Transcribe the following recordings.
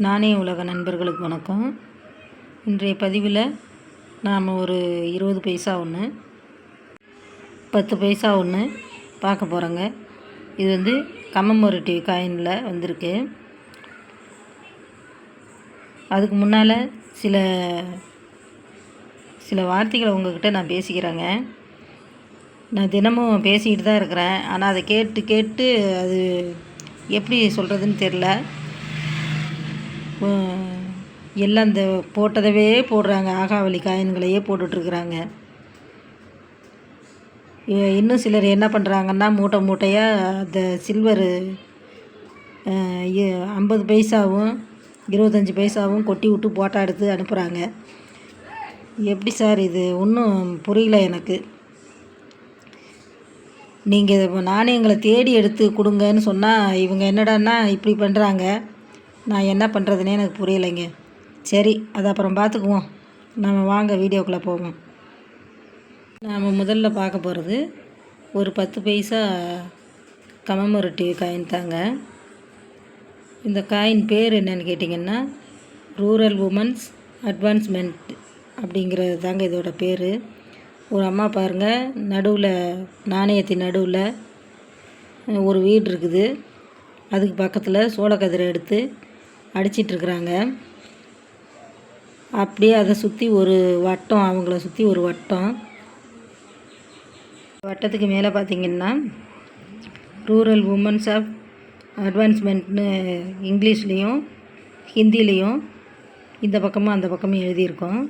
நாணய உலக நண்பர்களுக்கு வணக்கம். இன்றைய பதிவில் நாம் ஒரு இருபது பைசா ஒன்று பத்து பைசா ஒன்று பார்க்க போகிறோங்க இது வந்து கம்மமொரட்டி காயினில் வந்திருக்கு. அதுக்கு முன்னால் சில சில வார்த்தைகளை உங்கள்கிட்ட நான் பேசிக்கிறேங்க. நான் தினமும் பேசிக்கிட்டு தான் இருக்கிறேன். ஆனால் அதை கேட்டு கேட்டு அது எப்படி சொல்கிறதுன்னு தெரில எல்லாம் இந்த போட்டதவே போடுறாங்க. ஆகாவளி காயின்களையே போட்டுட்ருக்குறாங்க. இன்னும் சிலர் என்ன பண்ணுறாங்கன்னா மூட்டை மூட்டையாக அந்த சில்வரு ஐம்பது பைசாவும் இருபத்தஞ்சி பைசாவும் கொட்டி விட்டு போட்டா எடுத்து அனுப்புகிறாங்க எப்படி சார் இது? ஒன்றும் புரியல எனக்கு. நீங்கள் நாணயங்களை தேடி எடுத்து கொடுங்கன்னு சொன்னால் இவங்க என்னடான்னா இப்படி பண்ணுறாங்க நான் என்ன பண்ணுறதுனே எனக்கு புரியலைங்க. சரி அது அப்புறம் பார்த்துக்குவோம். நம்ம வாங்க வீடியோக்குள்ளே போவோம். நாம் முதல்ல பார்க்க போகிறது ஒரு பத்து பைசா கமமொரட்டி காயின் தாங்க. இந்த காயின் பேர் என்னன்னு கேட்டிங்கன்னா ரூரல் உமன்ஸ் அட்வான்ஸ்மெண்ட் அப்படிங்கிறது தாங்க இதோட பேர். ஒரு அம்மா பாருங்கள் நடுவில் நாணயத்தின் நடுவில் ஒரு வீடு இருக்குது. அதுக்கு பக்கத்தில் சோளக்கதிரை எடுத்து அடிச்சிட்ருக்குறாங்க. அப்படியே அதை சுற்றி ஒரு வட்டம் அவங்கள சுற்றி ஒரு வட்டம். வட்டத்துக்கு மேலே பார்த்திங்கன்னா ரூரல் உமன்ஸ் ஆஃப் அட்வான்ஸ்மெண்ட்னு இங்கிலீஷ்லேயும் ஹிந்திலேயும் இந்த பக்கமும் அந்த பக்கமும் எழுதியிருக்கோம்.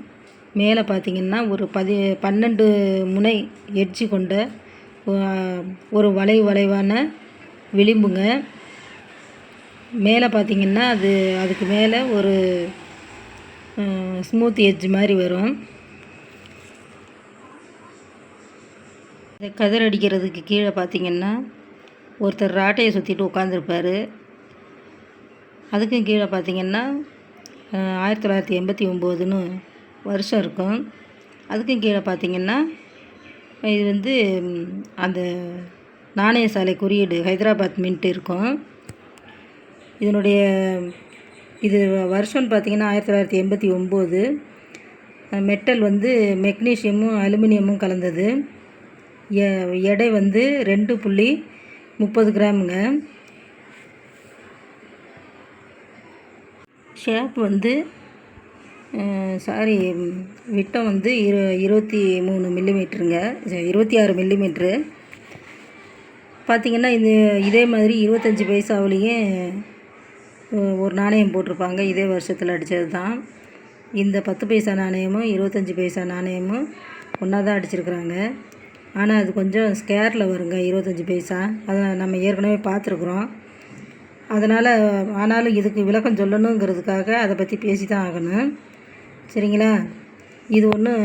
மேலே பார்த்திங்கன்னா ஒரு பதி பன்னெண்டு முனை எட்ஜி கொண்ட ஒரு வளை வளைவான விளிம்புங்க. மேலே பார்த்தீங்கன்னா அது அதுக்கு மேலே ஒரு ஸ்மூத் எட்ஜ் மாதிரி வரும். இந்த கதிர் அடிக்கிறதுக்கு கீழே பார்த்தீங்கன்னா ஒருத்தர் ராட்டையை சுற்றிட்டு உட்காந்துருப்பாரு அதுக்கும் கீழே பார்த்திங்கன்னா ஆயிரத்தி தொள்ளாயிரத்தி எண்பத்தி ஒம்போதுன்னு வருஷம் இருக்கும். அதுக்கும் கீழே பார்த்தீங்கன்னா இது வந்து அந்த நாணய சாலை குறியீடு ஹைதராபாத் மின்ட்டு இருக்கும். இதனுடைய இது வருஷம்னு பார்த்தீங்கன்னா ஆயிரத்தி தொள்ளாயிரத்தி எண்பத்தி ஒம்பது மெட்டல் வந்து மெக்னீஷியமும் அலுமினியமும் கலந்தது. எ- எடை வந்து ரெண்டு புள்ளி முப்பது கிராமுங்க. ஷேப் வந்து சாரி விட்டம் வந்து இரு இருபத்தி மூணு மில்லிமீட்டருங்க. இருபத்தி ஆறு மில்லிமீட்ரு பார்த்திங்கன்னா இது இதே மாதிரி இருபத்தஞ்சி பைசாவிலையும் ஒரு நாணயம் போட்டிருப்பாங்க. இதே வருஷத்தில் அடித்தது தான் இந்த பத்து பைசா நாணயமும் இருபத்தஞ்சி பைசா நாணயமும் ஒன்றா தான் அடிச்சிருக்கிறாங்க. ஆனால் அது கொஞ்சம் ஸ்கேரில் வருங்க இருபத்தஞ்சி பைசா. அதை நம்ம ஏற்கனவே பார்த்துருக்குறோம். அதனால் ஆனாலும் இதுக்கு விளக்கம் சொல்லணுங்கிறதுக்காக அதை பற்றி பேசி தான் ஆகணும். சரிங்களா? இது ஒன்றும்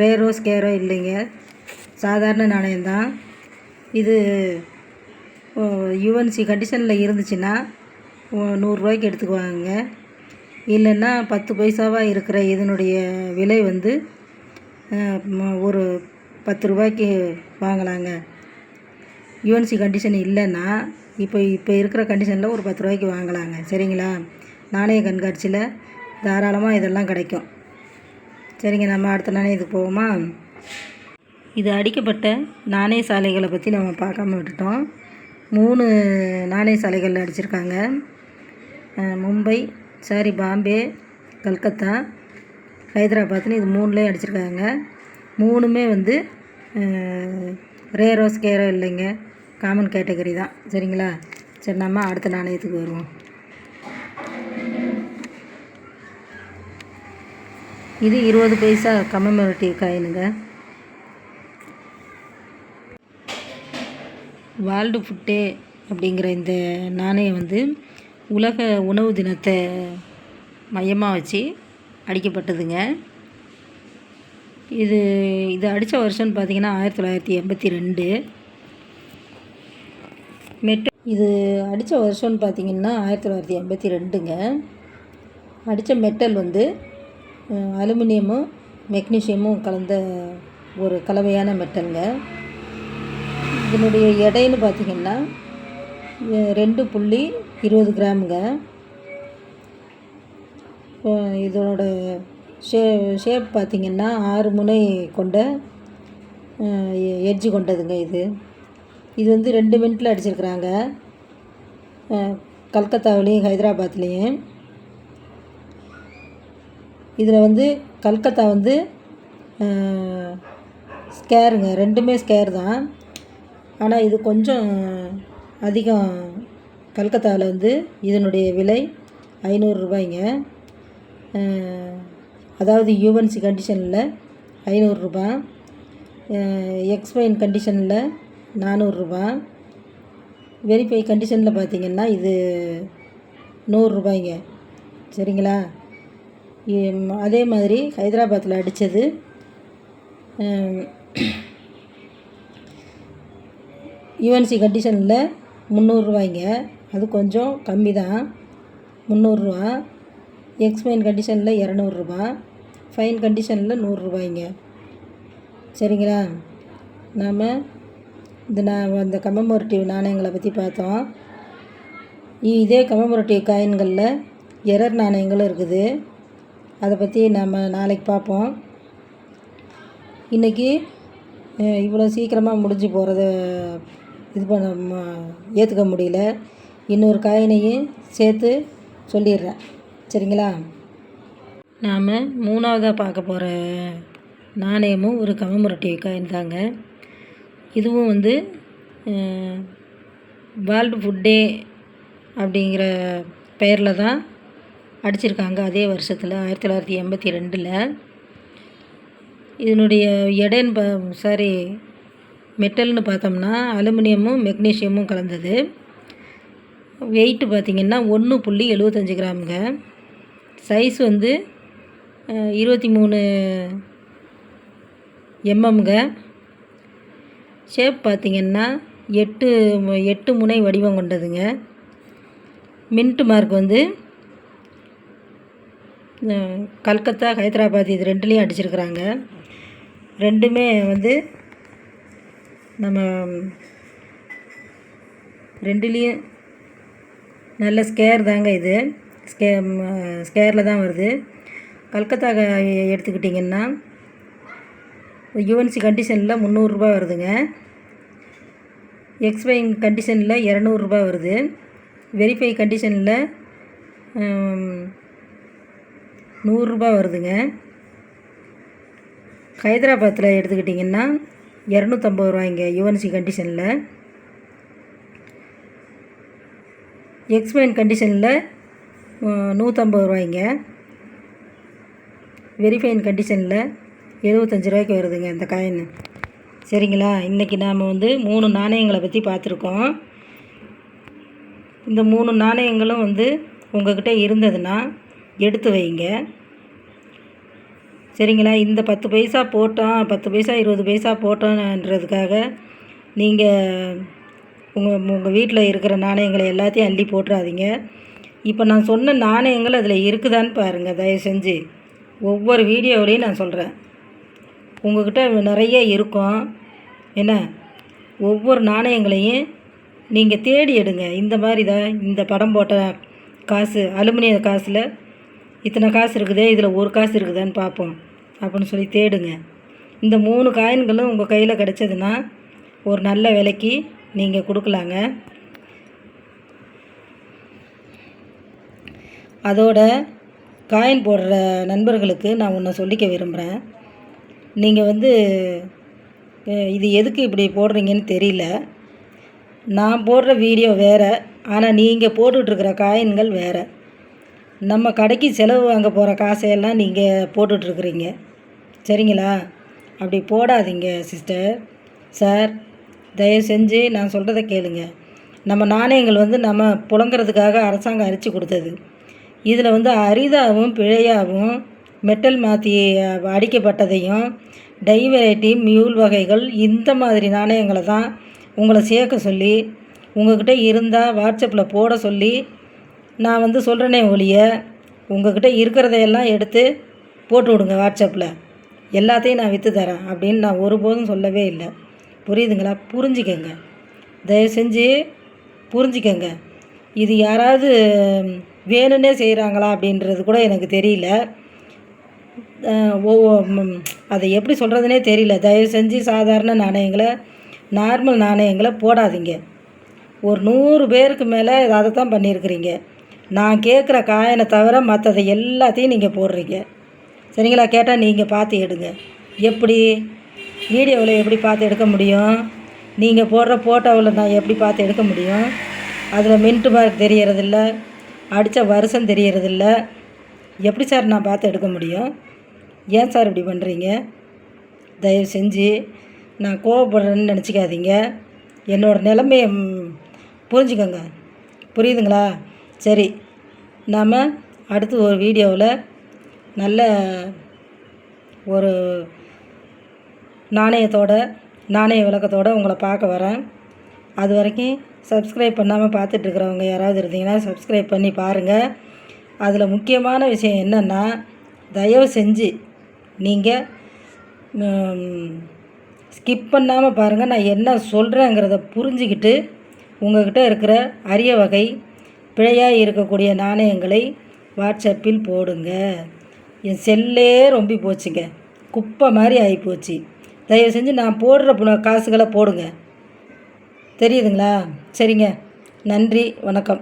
ரேரோ ஸ்கேரோ இல்லைங்க. சாதாரண நாணயம்தான். இது யுஎன்சி கண்டிஷனில் இருந்துச்சுன்னா நூறுரூவாய்க்கு எடுத்துக்குவாங்க. இல்லைன்னா பத்து பைசாவாக இருக்கிற இதனுடைய விலை வந்து ஒரு பத்து ரூபாய்க்கு வாங்கலாங்க. யூஎன்சி கண்டிஷன் இல்லைன்னா இப்போ இப்போ இருக்கிற கண்டிஷனில் ஒரு பத்து ரூபாய்க்கு வாங்கலாங்க. சரிங்களா? நாணய கண்காட்சியில் தாராளமாக இதெல்லாம் கிடைக்கும். சரிங்க நம்ம அடுத்த நாணயத்துக்கு போவோமா? இது அடிக்கப்பட்ட நாணய சாலைகளை பற்றி நம்ம பார்க்காம விட்டுட்டோம். மூணு நாணய சாலைகள் அடிச்சிருக்காங்க. மும்பை சாரி பாம்பே கல்கத்தா ஹைதராபாத்னு இது மூணுலேயும் அடிச்சிருக்காங்க. மூணுமே வந்து ரேரோ ஸ்கேரோ இல்லைங்க. காமன் கேட்டகரி தான். சரிங்களா? சரி நம்ம அடுத்த நாணயத்துக்கு வருவோம். இது இருபது பைசா கமெமரேட்டிவ் காயினுங்க வேர்ல்டு ஃபுட்டே அப்படிங்கிற இந்த நாணயம் வந்து உலக உணவு தினத்தை மையமாக வச்சு அடிக்கப்பட்டதுங்க. இது இது அடித்த வருஷம்னு பார்த்தீங்கன்னா ஆயிரத்தி தொள்ளாயிரத்தி எண்பத்தி ரெண்டு. மெட் இது அடித்த வருஷம்னு பார்த்திங்கன்னா ஆயிரத்தி தொள்ளாயிரத்தி எண்பத்தி ரெண்டுங்க. அடித்த மெட்டல் வந்து அலுமினியமும் மெக்னீஷியமும் கலந்த ஒரு கலவையான மெட்டலுங்க. இதனுடைய எடைன்னு பார்த்திங்கன்னா ரெண்டு புள்ளி இருபது கிராமுங்க. இதோட ஷே ஷேப் பார்த்திங்கன்னா ஆறு முனை கொண்ட எட்ஜு கொண்டதுங்க இது. இது வந்து ரெண்டு மினிட்டில் அடிச்சிருக்கிறாங்க. கல்கத்தாவிலையும் ஹைதராபாத்லேயும். இதில் வந்து கல்கத்தா வந்து ஸ்கேருங்க ரெண்டுமே ஸ்கேர் தான். ஆனால் இது கொஞ்சம் அதிகம் கல்கத்தாவில் வந்து இதனுடைய விலை ஐநூறுரூபாய்ங்க அதாவது யூஎன்சி கண்டிஷனில் ஐநூறுரூபா எக்ஸ்பைன் கண்டிஷனில் நானூறுரூபா வெரிஃபை கண்டிஷனில் பார்த்தீங்கன்னா இது நூறுரூபாய்ங்க சரிங்களா? அதே மாதிரி ஹைதராபாத்தில் அடித்தது யூஎன்சி கண்டிஷனில் முந்நூறுரூவாய்ங்க. அது கொஞ்சம் கம்மி தான் முந்நூறுரூவா எக்ஸ்பைன் கண்டிஷனில் இரநூறுபா. ஃபைன் கண்டிஷனில் நூறுரூவாய்ங்க. சரிங்களா? நாம் இந்த நான் அந்த கமெமோரேட்டிவ் நாணயங்களை பற்றி பார்த்தோம். இதே கமெமோரேட்டிவ் காயின்களில் எரர் நாணயங்களும் இருக்குது. அதை பற்றி நம்ம நாளைக்கு பார்ப்போம். இன்றைக்கி இவ்வளோ சீக்கிரமாக முடிஞ்சு போகிறத இது பண்ண ஏற்றுக்க முடியல. இன்னொரு காயினையும் சேர்த்து சொல்லிடுறேன். சரிங்களா? நாம் மூணாவதாக பார்க்க போகிற நாணயமும் ஒரு கமமுரட்டி காயின் தாங்க. இதுவும் வந்து வேர்ல்டு ஃபுட் டே அப்படிங்கிற பெயரில் தான் அடிச்சிருக்காங்க. அதே வருஷத்தில் ஆயிரத்தி தொள்ளாயிரத்தி எண்பத்தி ரெண்டில். இதனுடைய எடைன்னு ப சாரி மெட்டல்னு பார்த்தோம்னா அலுமினியமும் மெக்னீஷியமும் கலந்தது. வெயிட்டு பார்த்திங்கன்னா ஒன்று புள்ளி எழுபத்தஞ்சு கிராமுங்க. சைஸ் வந்து இருபத்தி மூணு எம்எம்ங்க ஷேப் பார்த்திங்கன்னா எட்டு எட்டு முனை வடிவம் கொண்டதுங்க. மின்ட் மார்க் வந்து கல்கத்தா ஹைதராபாத் இது ரெண்டுலேயும் அடிச்சிருக்கிறாங்க. ரெண்டுமே வந்து நம்ம ரெண்டுலேயும் நல்ல ஸ்கேர் தாங்க இது. ஸ்கே ஸ்கேரில் தான் வருது. கல்கத்தா எடுத்துக்கிட்டிங்கன்னா யூஎன்சி கண்டிஷனில் முந்நூறுரூபா வருதுங்க. எக்ஸ்பைன் கண்டிஷனில் இரநூறுபா வருது. வெரிஃபை கண்டிஷனில் நூறுரூபா வருதுங்க. ஹைதராபாத்தில் எடுத்துக்கிட்டிங்கன்னா இரநூத்தம்பது ரூபாய்ங்க யூஎன்சி கண்டிஷனில் எக்ஸ்பைன் கண்டிஷனில் நூற்றம்பது ரூபாய்ங்க. வெரிஃபைன் கண்டிஷனில் எழுபத்தஞ்சு ரூபாய்க்கு வருதுங்க இந்த காயின் சரிங்களா? இன்றைக்கி நாம் வந்து மூணு நாணயங்களை பற்றி பார்த்துருக்கோம். இந்த மூணு நாணயங்களும் வந்து உங்கள்கிட்ட இருந்ததுன்னா எடுத்து வைங்க. சரிங்களா? இந்த பத்து பைசா போட்டோம் பத்து பைசா இருபது பைசா போட்டோன்றதுக்காக நீங்கள் உங்கள் உங்கள் வீட்டில் இருக்கிற நாணயங்களை எல்லாத்தையும் அள்ளி போட்டுறாதீங்க. இப்போ நான் சொன்ன நாணயங்கள் அதில் இருக்குதான்னு பாருங்கள் தயவு செஞ்சு. ஒவ்வொரு வீடியோவிலையும் நான் சொல்கிறேன் உங்கள்கிட்ட நிறைய இருக்கும். என்ன? ஒவ்வொரு நாணயங்களையும் நீங்கள் தேடி எடுங்க. இந்த மாதிரி தான் இந்த படம் போட்ட காசு அலுமினிய காசில் இத்தனை காசு இருக்குதே இதில் ஒரு காசு இருக்குதான்னு பார்ப்போம் அப்படின்னு சொல்லி தேடுங்க. இந்த மூணு காயின்களும் உங்கள் கையில் கிடச்சதுன்னா ஒரு நல்ல விலைக்கு நீங்கள் கொடுக்கலாங்க. அதோட காயின் போடுற நண்பர்களுக்கு நான் ஒன்று சொல்லிக்க விரும்புகிறேன் நீங்கள் வந்து இது எதுக்கு இப்படி போடுறீங்கன்னு தெரியல. நான் போடுற வீடியோ வேறு ஆனால் நீங்கள் போட்டுட்ருக்கிற காயின்கள் வேறு. நம்ம கடைக்கு செலவு வாங்க போகிற காசையெல்லாம் நீங்கள் போட்டுட்ருக்குறீங்க சரிங்களா? அப்படி போடாதீங்க சிஸ்டர். சார் தயவு செஞ்சு நான் சொல்கிறத கேளுங்க. நம்ம நாணயங்கள் வந்து நம்ம புழங்குறதுக்காக அரசாங்கம் அரிச்சு கொடுத்தது. இதில் வந்து அரிதாகவும் பிழையாகவும் மெட்டல் மாற்றி அடிக்கப்பட்டதையும் டை வெரைட்டி மியூல் வகைகள் இந்த மாதிரி நாணயங்களை தான் உங்களை சேர்க்க சொல்லி உங்கள்கிட்ட இருந்தால் வாட்ஸ்அப்பில் போட சொல்லி நான் வந்து சொல்கிறேனே ஒழிய உங்கள்கிட்ட இருக்கிறதையெல்லாம் எடுத்து போட்டு விடுங்க வாட்ஸ்அப்பில். எல்லாத்தையும் நான் விற்று தரேன் அப்படின்னு நான் ஒருபோதும் சொல்லவே இல்லை. புரியுதுங்களா? புரிஞ்சுக்கங்க. தயவு செஞ்சு புரிஞ்சுக்கங்க. இது யாராவது வேணும்னே செய்கிறாங்களா அப்படின்றது கூட எனக்கு தெரியல. ஒவ்வொ- அதை எப்படி சொல்கிறதுனே தெரியல. தயவு செஞ்சு சாதாரண நாணயங்களை நார்மல் நாணயங்களை போடாதீங்க. ஒரு நூறு பேருக்கு மேலே அதை தான் பண்ணியிருக்கிறீங்க. நான் கேட்குற காயினை தவிர மற்றதை எல்லாத்தையும் நீங்கள் போடுறீங்க. சரிங்களா? கேட்டால் நீங்கள் பார்த்து எடுங்க. எப்படி? வீடியோவில் எப்படி பார்த்து எடுக்க முடியும்? நீங்கள் போடுற ஃபோட்டோவில் நான் எப்படி பார்த்து எடுக்க முடியும்? அதில் மின்ட்டு மார்க் தெரியறதில்ல. அடித்த வருஷம் தெரியறதில்ல. எப்படி சார் நான் பார்த்து எடுக்க முடியும்? ஏன் சார் இப்படி பண்ணுறீங்க தயவு செஞ்சு நான் கோவப்படுறேன்னு நினச்சிக்காதீங்க. என்னோடய நிலைமையை புரிஞ்சுக்கோங்க. புரியுதுங்களா? சரி. நாம் அடுத்து ஒரு வீடியோவில் நல்ல ஒரு நாணயத்தோட நாணய விளக்கத்தோடு உங்களை பார்க்க வரேன். அது வரைக்கும் சப்ஸ்கிரைப் பண்ணாமல் பார்த்துட்ருக்குறவங்க யாராவது இருந்தீங்கன்னா சப்ஸ்கிரைப் பண்ணி பாருங்கள் அதில் முக்கியமான விஷயம் என்னென்னா தயவு செஞ்சு நீங்கள் ஸ்கிப் பண்ணாமல் பாருங்கள் நான் என்ன சொல்கிறேங்கிறத புரிஞ்சுக்கிட்டு உங்கள்கிட்ட இருக்கிற அரிய வகை பிழையாக இருக்கக்கூடிய நாணயங்களை வாட்ஸ்அப்பில் போடுங்க. என் செல்லே ரொம்பி போச்சுங்க. குப்பை மாதிரி ஆகிப்போச்சு தயவு செஞ்சு நான் போடுற காசுகளை போடுங்க. தெரியுதுங்களா? சரிங்க. நன்றி. வணக்கம்.